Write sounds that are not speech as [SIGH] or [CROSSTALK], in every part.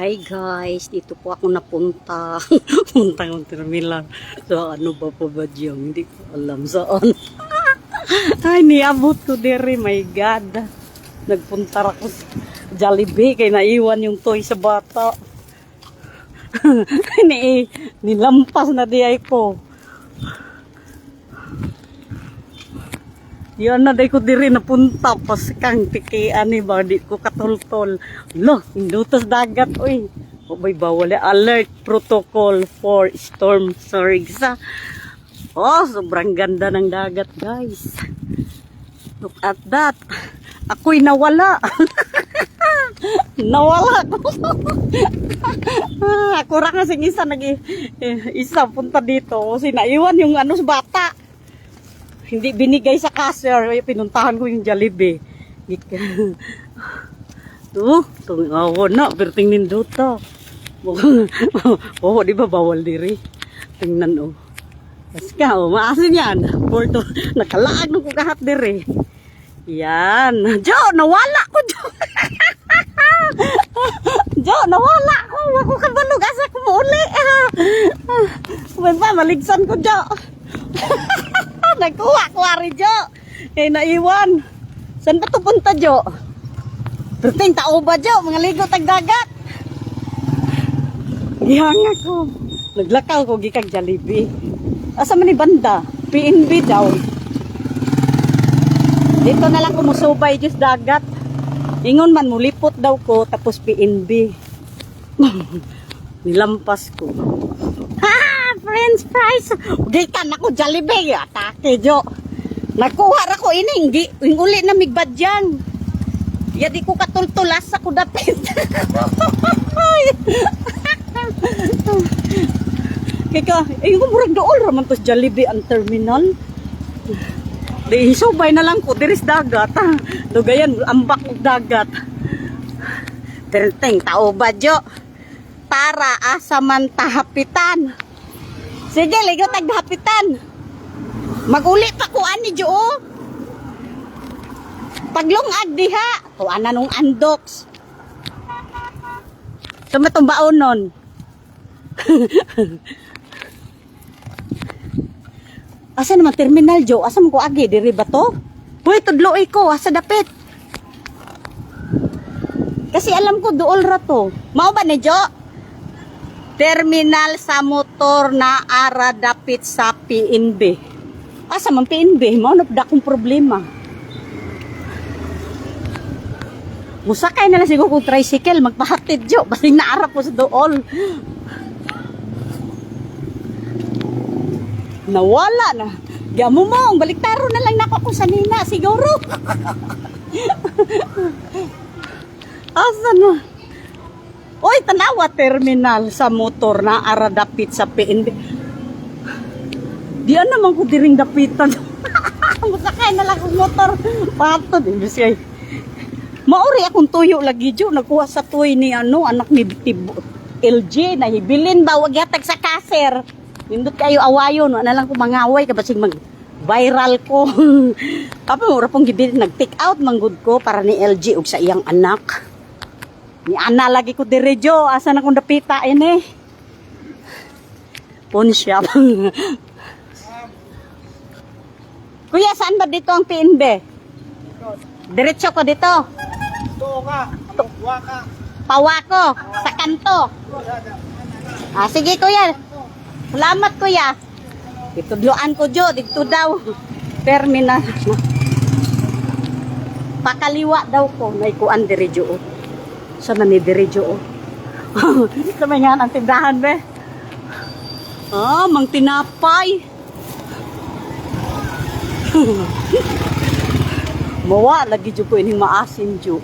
Hi guys, dito po ako napunta. [LAUGHS] Punta ng terminal. So ano ba po ba diyang? Hindi ko alam saan. [LAUGHS] Ay, niabot ko dere. My God. Nagpunta ako sa Jollibee kay naiwan yung toy sa bata. [LAUGHS] Ni nilampas na di ay ko. Yan na day ko diri napunta pas kang tikian ni ba di ko katultol. Lo, indutas dagat oy. O bay bawal eh. alert protocol for storm surge sa. Oh, sobrang ganda ng dagat, guys. Look at that. Ako'y nawala. [LAUGHS] nawala ko. [LAUGHS] Ako ra kasing isa nag isa punta dito kasi naiwan yung ano sa bata hindi binigay sa cashier, ay pinuntahan ko yung Jollibee. [LAUGHS] to, tungawa na, pero tingnin dito. [LAUGHS] Oo, di ba bawal diri? Tingnan oh. Kas ka, oh, maasin yan. Porto, [LAUGHS] nakalaag nung kahat diri. Yan. Jo, nawala ko, Jo. Jo, nawala ko. Ako kabalog asa ko muli. May pa, maligsan ko, Jo. Nagkuha ko ari Jo. Eh naiwan. Saan ba to punta Jo? Perting tao ba Jo? Mga ligo tag dagat. Gihanga ko. Naglakaw ko gikag Jollibee. Asa man ni banda? PNB daw. Dito na lang ko musubay Diyos dagat. Ingon man mulipot daw ko tapos PNB. [LAUGHS] Nilampas ko. French fries! Gikan ako Jollibee. Atake, Jo. Nakuha ra ko ini. Yung uli na migbadyan. Ya di ko katultulas ako dapit. [LAUGHS] Kaya, eh, yung murag dool raman to sa Jollibee ang terminal. Di subay na lang ko diris dagat. Dugayan ambak og dagat. Terteng tao jo? Para asa man tahapitan. Sige, ligo taghapitan. Maguli pa ko ani jo. oh. Paglungag diha, tuan na nung andoks. Tumatong baon nun. [LAUGHS] Asa naman terminal Jo? Asa mo ko agi diri ba to? Hoy, tudloy ko asa dapit. Kasi alam ko duol ra to. Mao ba ni Jo? Terminal sa motor na ara dapit sa PNB. Asa man PNB? Mao na dakong problema. Musakay na lang siguro kung tricycle, magpahatid jo. Basing naara po sa dool. Nawala na. Gamo mo, ang baliktaro na lang nako ko sa nina, siguro. [LAUGHS] Asa na? Oy, tanawa terminal sa motor na ara dapit sa PNB. Di naman ko diring dapitan. [LAUGHS] Musakay na lang ang motor. Pato, di ba siya? Mauri akong tuyo lagi jo nagkuha sa tuy ni ano anak ni Tibo LG na hibilin ba wag yatag sa kaser. Nindot kayo awayon ana lang ko mangaway ka basig mag viral ko. Apa mo ra pong gibilin nag take out manggod ko para ni LG ug sa iyang anak. Ni ana lagi ko dire jo asa na kong dapita ini. Pawn shop. Kuya, saan ba dito ang PNB? Diretso ko dito. Tuo ka. Tuwa ka. Pawako, sa kanto. Ah, sige kuya. Salamat kuya. Itudloan ko jo, dito daw. Terminal. [LAUGHS] Pakaliwa daw ko, may kuan diri jo. Sa na ni diri jo. Sa may nga ang tindahan be. Ah, mang tinapay. [LAUGHS] Mawa lagi jo ko ining maasim jo.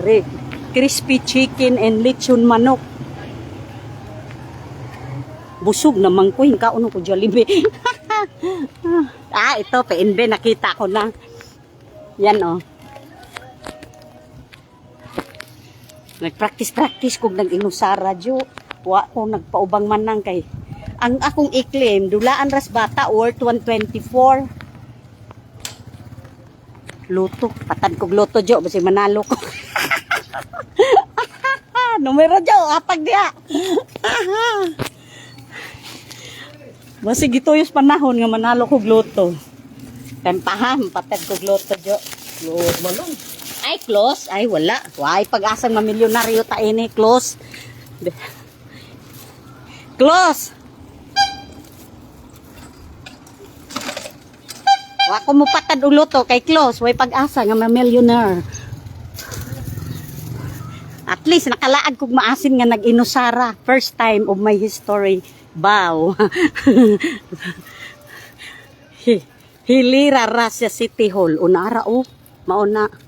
Re, crispy chicken and lechon manok. Busog naman ko, yung kauno ko Jollibee. [LAUGHS] ah, ito, PNB, nakita ko na. Yan, oh. Nag-practice-practice kung nag-inusara, Jo. Wa ko nagpaubang man nang kay. Ang akong i-claim, dulaan ras bata, worth 124. Luto. Patan kog luto, Jo. Basi manalo ko. [LAUGHS] Numero dyan, apag diya. [LAUGHS] Basi gituyos panahon nga manalo kog loto. Tempaham, patad kog loto dyo. Close man lang. Ay, close. Ay, wala. Why, pag-asang mamilyonaryo ta ini, close. Close. Wa ko mo patad ulo to kay close. Way pag-asa nga mamilyonar. At least nakalaag kog maasin nga nag-inusara. First time of my history. Bow. [LAUGHS] Hi- Hilira Rasya City Hall. Unara o. Mauna.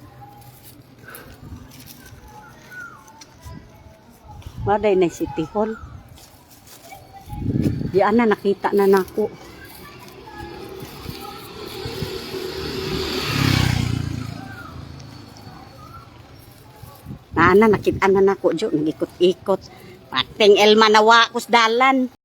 Waday na City Hall. Di ana nakita na nako. Na ana nakita na nako jo nagikot-ikot. Pating Elma nawa kus dalan.